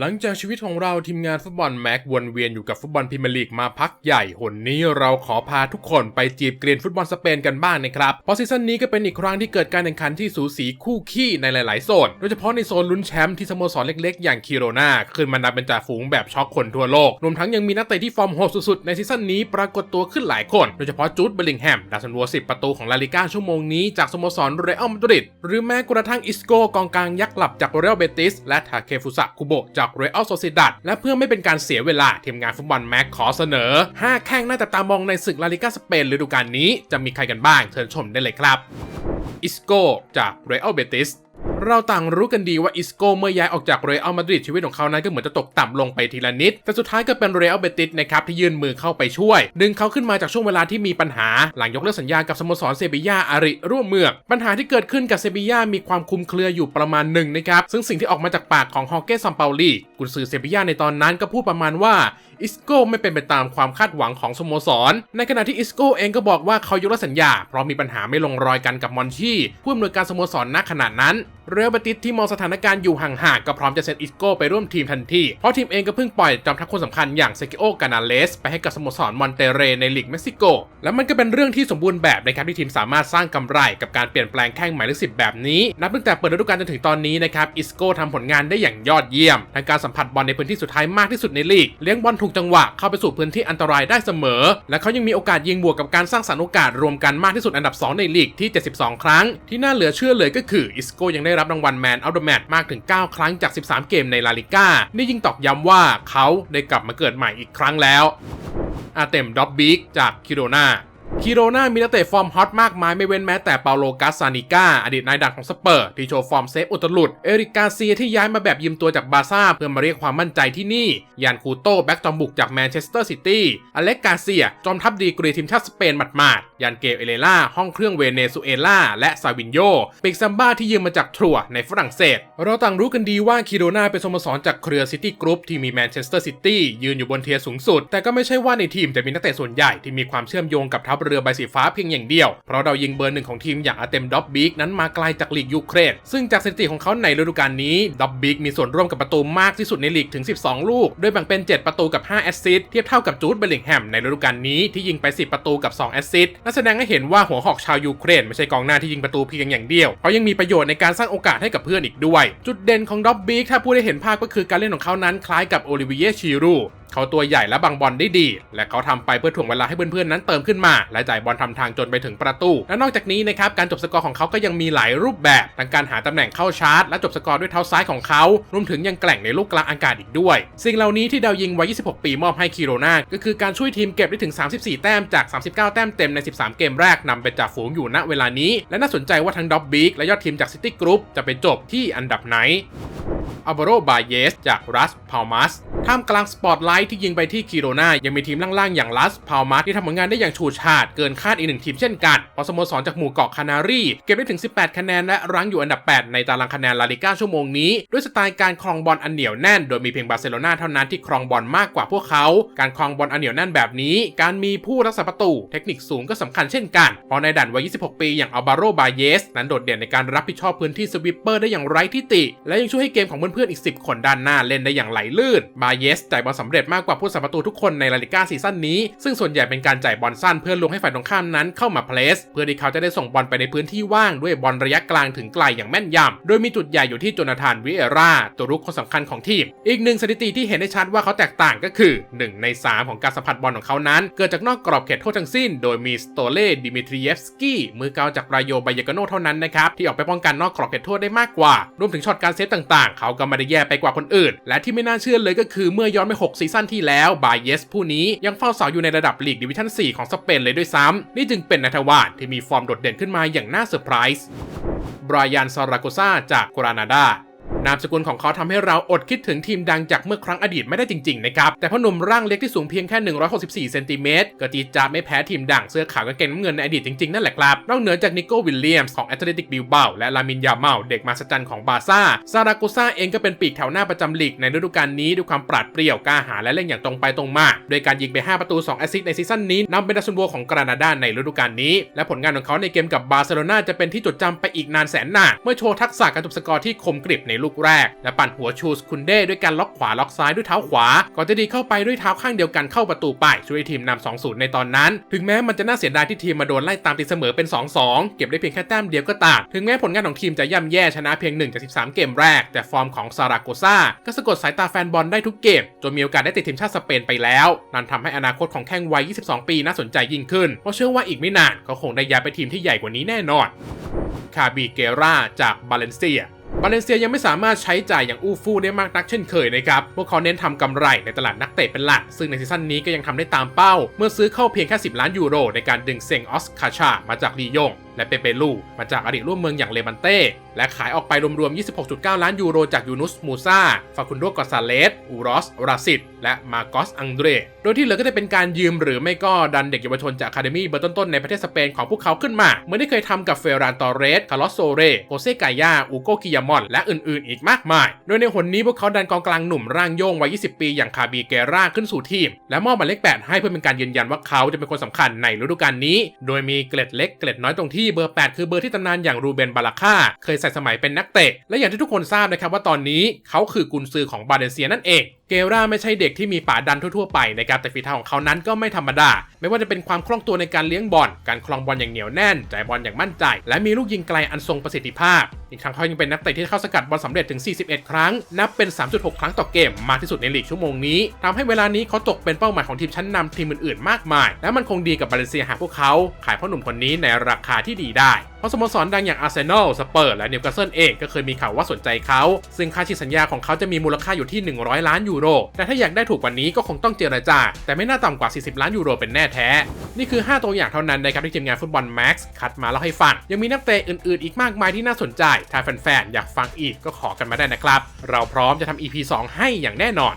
หลังจากชีวิตของเราทีมงานฟุตบอลแม็กวนเวียนอยู่กับฟุตบอลพรีเมียร์ลีกมาพักใหญ่หนนี้เราขอพาทุกคนไปจีบเกรียนฟุตบอลสเปนกันบ้างนะครับเพราะซีซั่นนี้ก็เป็นอีกครั้งที่เกิดการแข่งขันที่สูสีคู่ขี้ในหลาย ๆ โซน โดยเฉพาะในโซนลุ้นแชมป์ที่สโมสรเล็ก ๆ อย่างคิโรนาขึ้นมานับเป็นจ่าฝูงแบบช็อกคนทั่วโลก รวมทั้งยังมีนักเตะที่ฟอร์มโหดสุด ๆ ในซีซั่นนี้ปรากฏตัวขึ้นหลายคน โดยเฉพาะจูดเบลลิงแฮมดาวซันวัว10ประตูของลาลิก้าชั่วโมงนี้จากสโมสรเรอัลมาดริดหรือแม้กระทั่งอิสโกกองกลางยักษ์หลับจากเรอัลเบติสและทาเคฟุสะคุโบะจากเรอัลโซซิดัดและเพื่อไม่เป็นการเสียเวลาทีมงานฟุตบอลแม็กขอเสนอ 5 แข้งน่าจับตามองในศึกลาลิกาสเปนฤดูกาลนี้จะมีใครกันบ้างเชิญชมได้เลยครับอิสโกจากเรอัลเบติส เราต่างรู้กันดีว่าอิสโกเมื่อย้ายออกจากเรอัลมาดริดชีวิตของเขานั้นก็เหมือนจะตกต่ำลงไปทีละนิด แต่สุดท้ายก็เป็นเรอัลเบติสนะครับที่ยื่นมือเข้าไปช่วย ดึงเขาขึ้นมาจากช่วงเวลาที่มีปัญหา หลังยกเลิกสัญญากับสโมสรเซบียาอาริร่วมเมืองปัญหาที่เกิดขึ้นกับเซบียามีความคลุมเครืออยู่ประมาณหนึ่งนะครับซึ่งสิ่งที่ออกมาจากปากของฮอเก้ซัมเปาลี กุนซือเซบียาในตอนนั้นก็พูดประมาณว่าอิสโก้ไม่เป็นไปตามความคาดหวังของสโมสร ในขณะที่อิสโก้เองก็บอกว่าเขายกเลิกสัญญา เพราะมีปัญหาไม่ลงรอยกันกับมอนชี่ผู้อำนวยการสโมสรณขณะนั้นเรอัลเบติสที่มองสถานการณ์อยู่ห่างๆก็พร้อมจะเซ็นอิสโก้ไปร่วมทีมทันที เพราะทีมเองก็เพิ่งปล่อยจอมทัพคนสำคัญอย่างเซกิโอกานาเลส ไปให้กับสโมสรมอนเตเรในลีกเม็กซิโก และมันก็เป็นเรื่องที่สมบูรณ์แบบนะครับที่ทีมสามารถสร้างกำไรกับการเปลี่ยนแปลงแข้งหมายเลขสิบแบบนี้ นับตั้งแต่เปิดฤดูกาลจนถึงตอนนี้นะครับอิสโก้ทำผลงานได้อย่างยอดเยี่ยมทั้งการสัมผัสบอลในพื้นที่สุดท้ายมากที่สุดในลีกเลี้ยงบอลถูกจังหวะเข้าไปสู่พื้นที่อันตรายได้เสมอ และเขายังมีโอกาสยิงบวกกับการสร้างสรรค์โอกาสรวมกันมากที่สุดอันดับ 2 ในลีกที่ 72 ครั้ง ที่น่าเหลือเชื่อเลยก็คืออิสโก้ยังได้ได้รับรางวัลแมนอัลเดอร์แมตมากถึง 9 ครั้งจาก 13 เกมในลาลิก้า นี่ยิ่งตอกย้ำว่าเขาได้กลับมาเกิดใหม่อีกครั้งแล้วอาเต็มด็อบบิกจากคิโรนา คิโรนามีนักเตะฟอร์มฮอตมากมายไม่เว้นแม้แต่เปาโลกัสซานิก้าอดีตนายดังของสเปอร์ ที่โชว์ฟอร์มเซฟอุตลุด เอริกกาเซียที่ย้ายมาแบบยืมตัวจากบาซ่าเพื่อมาเรียกความมั่นใจที่นี่ ยานคูโต้แบ็กจอมบุกจากแมนเชสเตอร์ซิตี้ อเล็กกาเซีย จอมทัพดีกรีทีมชาติสเปนหมาดๆยานเกลเอเลล่าห้องเครื่องเวเนซุเอลาและซาวินโยปีกซัมบ้าที่ยืมมาจากทรัวในฝรั่งเศส เราต่างรู้กันดีว่าคิโรนาเป็นสโมสรจากเครือซิตี้กรุ๊ปที่มีแมนเชสเตอร์ซิตี้ยืนอยู่บนเทียร์สูงสุด แต่ก็ไม่ใช่ว่าในทีมจะมีนักเตะส่วนใหญ่ที่มีความเชื่อมโยงกับทัพเรือใบสีฟ้าเพียงอย่างเดียว เพราะเรายิงเบอร์หนึ่งของทีมอย่างอาเต็มด็อบบิกนั้นมาไกลจากลีกยูเครน ซึ่งจากสถิติของเขาในฤดูกาลนี้ด็อบบิกมีส่วนร่วมกับประตูมากที่สุดในลีกถึง 12 ลูก โดยแบ่งเป็น 7 ประตูกับ 5 แอสซิสต์เทียบเท่ากับจูดเบลลิงแฮมในฤดูกาลนี้ที่ยิงไป 10 ประตูกับ 2 แอสซิสต์นั่นแสดงให้เห็นว่าหัวหอกชาวยูเครนไม่ใช่กองหน้าที่ยิงประตูเพียงอย่างเดียว เขายังมีประโยชน์ในการสร้างโอกาสให้กับเพื่อนอีกด้วย จุดเด่นของด็อบบิกถ้าพูดได้เห็นภาพก็คือการเล่นของเขานั้นคล้ายกับโอลิเวียชีรู เขาตัวใหญ่และบังบอลได้ดี และเขาทำไปเพื่อถ่วงเวลาให้เพื่อนๆนั้นเติมขึ้นมา และจ่ายบอลทำทางจนไปถึงประตู และนอกจากนี้นะครับการจบสกอร์ของเขาก็ยังมีหลายรูปแบบทั้งการหาตำแหน่งเข้าชาร์จ และจบสกอร์ด้วยเท้าซ้ายของเขา รวมถึงยังแกล่งในลูกกลางอากาศอีกด้วย สิ่งเหล่านี้ที่ดาวยิงวัย 26 ปีมอบให้คิโรนาก็คือการช่วยทีมเก็บได้ถึง 34 แต้มจาก 39 แต้มเต็มใน 13 เกมแรกนำเป็นจ่าฝูงอยู่ณเวลานี้ และน่าสนใจว่าทั้งด็อบบิกและยอดทีมจากซิตี้กรุ๊ปจะไปจบที่อันดับไหนอัล v าโรบาเยสจากรัสพาลมัสท่ามกลางสปอตไลท์ที่ยิงไปที่คิโรนายังมีทีมล่างๆอย่างลัสพาลมัสที่ทำผลงานได้อย่างฉูดฉาดเกินคาดอีกหนึ่งทีมเช่นกันเพราะสโมสรจากหมู่เกาะคานารีเก็บได้ถึง 18 คะแนนและรั้งอยู่อันดับ 8 ในตารางคะแนนลาลิก้าชั่วโมงนี้ ด้วยสไตล์การครองบอลอันเหนียวแน่น โดยมีเพียงบาร์เซโลนาเท่านั้นที่ครองบอลมากกว่าพวกเขา การครองบอลอันเหนียวแน่นแบบนี้ การมีผู้รักษาประตู เทคนิคสูงก็สำคัญเช่นกัน เพราะในด่านวัย 26 ปีอย่างอัลบาโรบาเยส นั้นโดดเด่นในการรับผิดชอบพื้นที่สวิปเปอร์ได้อย่างไร้ที่ติ และยังช่วยให้เกมของเพื่อนๆอีก 10 คนด้านหน้าเล่นได้อย่างไหลลื่นบาเยสจ่ายบอลสำเร็จมากกว่าผู้สัประตูทุกคนในลาลิก้าซีซั่นนี้ ซึ่งส่วนใหญ่เป็นการจ่ายบอลสั้นเพื่อลงให้ฝ่ายตรงข้ามนั้นเข้ามาเพลส เพื่อที่เขาจะได้ส่งบอลไปในพื้นที่ว่างด้วยบอลระยะกลางถึงไกลอย่างแม่นยำ โดยมีจุดใหญ่อยู่ที่โจนาธานวิเอราตัวรุกคนสำคัญของทีม อีกหนึ่งสถิติที่เห็นได้ชัดว่าเขาแตกต่างก็คือ 1 ใน 3 ของการสัมผัสบอลของเขานั้น เกิดจากนอกกรอบเขตโทษทั้งสิ้น โดยมีสโตเล่ดิมิทรีเยฟสกี้มือเกาจากรายโยบเยกาโนเท่านั้นนะครับที่ออกไปป้องกันนอกกรอบเขตโทษได้มากกว่า รวมถึงช็อตการเซฟต่างๆ เขาก็ไม่ได้แย่ไปกว่าคนอื่น และที่ไม่น่าเชื่อเลยก็คือเมื่อย้อนไป6ซีซั่นที่แล้วบาเยสผู้นี้ยังเฝ้าเสาอยู่ในระดับลีกดิวิชั่น 4 ของสเปนเลยด้วยซ้ำ นี่จึงเป็นนัทวานที่มีฟอร์มโดดเด่นขึ้นมาอย่างน่าเซอร์ไพรส์บรายานซาราโกซาจากกรานาดา นามสกุลของเขาทำให้เราอดคิดถึงทีมดังจากเมื่อครั้งอดีตไม่ได้จริงๆนะครับ แต่พ่อหนุ่มร่างเล็กที่สูงเพียงแค่ 164 เซนติเมตรก็จีดจะไม่แพ้ทีมดังเสื้อขาวกางเกงน้ำเงินในอดีตจริงๆ นั่นแหละครับ นอกเหนือจากนิโก้วิลเลียมส์ของแอตเลติกบิลเบาและลามินยาเมาเด็กมาสจันของบาซ่า ซาราโกซาเองก็เป็นปีกแถวหน้าประจำลีกในฤดูกาลนี้ด้วยความปราดเปรียวกล้าหาญและเล่นอย่างตรงไปตรงมาโดยการยิงไป 5 ประตู 2 แอสซิสต์ในซีซั่นนี้นำเป็นดาวซันโวของกรานาดาในฤดูกาลนี้ และผลงานของเขาในเกมกับบาร์เซโลนาจะเป็นที่จดจำไปอีกนานแสนนานเมื่อโชว์ทักษะการจบสกอร์ที่คมกริบในลูกกแรก และปั่นหัวชูสคุนเด้ด้วยการล็อกขวาล็อกซ้ายด้วยเท้าขวา ก่อนจะดีเข้าไปด้วยเท้าข้างเดียวกันเข้าประตูไปช่วยทีมนำ2-0ในตอนนั้น ถึงแม้มันจะน่าเสียดายที่ทีมมาโดนไล่ตามตีเสมอเป็น 2-2 เก็บได้เพียงแค่แต้มเดียวก็ตามถึงแม้ผลงานของทีมจะย่ำแย่ชนะเพียง1จาก13 เกมแรก แต่ฟอร์มของซาราโกซาก็สะกดสายตาแฟนบอลได้ทุกเกมจนมีโอกาสได้ติดทีมชาติสเปนไปแล้วนั่นทำให้อนาคตของแข้งวัย 22 ปีน่าสนใจยิ่งขึ้นเพราะเชื่อว่าอีกไม่นานก็คงได้ย้ายไปทีมที่ใหญ่กว่านี้แน่นอนคาบีเกราจากบาเลนเซีย บาเลนเซียยังไม่สามารถใช้จ่ายอย่างอู้ฟู่ได้มากนักเช่นเคยนะครับ พวกเขาเน้นทำกำไรในตลาดนักเตะเป็นหลัก ซึ่งในซีซั่นนี้ก็ยังทำได้ตามเป้า เมื่อซื้อเข้าเพียงแค่ 10 ล้านยูโรในการดึงเซงออสคาชามาจากลียง และเปเปลูมาจากอดีตร่วมเมืองอย่างเลบันเต้ และขายออกไปรวมๆ 26.9 ล้านยูโรจากยูนุสมูซาฟาคุนโดกอซาเลส อูรอส ราซิดและมาโกส อังเดร โดยที่เหลือก็จะเป็นการยืมหรือไม่ก็ดันเด็กเยาวชนจากอะคาเดมี่เบอร์ต้นๆในประเทศสเปนของพวกเขาขึ้นมา เหมือนที่เคยทำกับเฟรานตอเรส คาร์ลอสโซเรโฮเซกายา อูโกกิยามอน และอื่นๆ อีกมากมาย โดยในหนนี้พวกเขาดันกองกลางหนุ่มร่างโยงวัย 20 ปี อย่างคาบีเกราขึ้นสู่ทีม และมอบหมายเลข8ให้เพื่อเป็นการยืนยันว่าเขาจะเป็นคนสำคัญในฤดูกาลนี้ โดยมีเกล็ดเล็กเกล็ดน้อยตรงที่เบอร์ 8 คือเบอร์ที่ตำนานอย่างรูเบนบาลาค่าเคยใส่สมัยเป็นนักเตะ และอย่างที่ทุกคนทราบนะครับว่าตอนนี้เขาคือกุนซือของบาเลเซียนั่นเอง เกราไม่ใช่เด็กที่มีป่าดันทั่วๆไปนะครับแต่ฝีเท้าของเขานั้นก็ไม่ธรรมดา ไม่ว่าจะเป็นความคล่องตัวในการเลี้ยงบอลการคลองบอลอย่างเหนียวแน่นจ่ายบอลอย่างมั่นใจ และมีลูกยิงไกลอันทรงประสิทธิภาพ อีกทั้งเขายังเป็นนักเตะที่เข้าสกัดบอลสำเร็จถึง 41 ครั้ง นับเป็น 3.6 ครั้งต่อเกมมากที่สุดในลีกชั่วโมงนี้ทำให้เวลานี้เขาตกเป็นเป้าหมายของทีมชั้นนำทีมอื่นๆ มากมาย และมันคงดีกับบาเลเซียหากพวกเขาขายพ่อหนุ่มคนนี้ในราคาที่ดีได้ เพราะสโมสรดังอย่างอาร์เซนอล สเปอร์และนิวคาสเซิลเองก็เคยมีข่าวว่าสนใจเขา ซึ่งค่าฉีดสัญญาของเขาจะมีมูลค่าอยู่ที่ 100 ล้านยูโร แต่ถ้าอยากได้ถูกกว่านี้ก็คงต้องเจรจา แต่ไม่น่าต่ำกว่า 40 ล้านยูโรเป็นแน่แท้ นี่คือ 5 ตัวอย่างเท่านั้นนะครับที่ทีมงานฟุตบอลแม็กซ์คัดมาเล่าให้ฟัง ยังมีนักเตะอื่นๆ อีกมากมายที่น่าสนใจ ถ้าแฟนๆ อยากฟังอีกก็ขอกันมาได้นะครับ เราพร้อมจะทำ EP 2 ให้อย่างแน่นอน